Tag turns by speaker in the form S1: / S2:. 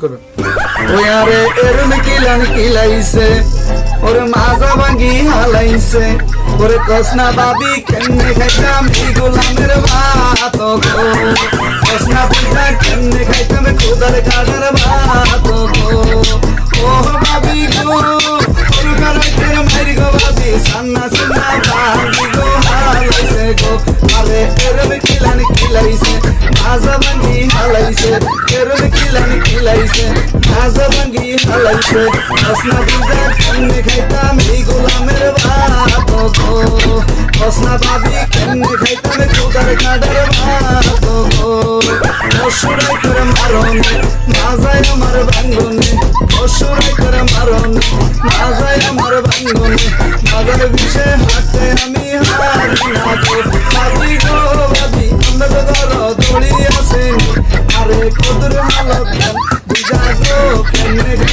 S1: আরে এরম কিলান কিলাইছে, ওরে মাজা ভাঙ্গি হালাইছে। ওরে কসনা বাবি, কেমনে খাইতাম এই গোলামের ভাত কসনা পিঠা কেমনে খাইতাম খুদার কাটার ভাত ও বাবি গো, ওর কারাইতে মারি গো বাবি, সান্না সান্না ভাঙ্গি গো হালাইছে গো। আরে এরম কিলান কিলাইছে, মাজা ভাঙ্গি হালাইছে এরম কিলান কিলাইছে মাজা ভাঙ্গি হালাইছে। কসনা পিঠা কেমনে খাইতাম, এই গোলামের ভাত গো কসনা বাবি কেমনে খাইতাম খুদার কাটার ভাত অসুরাই করে মারনে মাজায় আমার ভাঙ্গনে। অসুরাই করে মারনে মাজায় আমার ভাঙ্গনে। মাজার বিষে হাতে আমি হারি না গো। বাবি গো, বাবি, আমরা তো দড়ি আসেনি আরে কদর হালত up.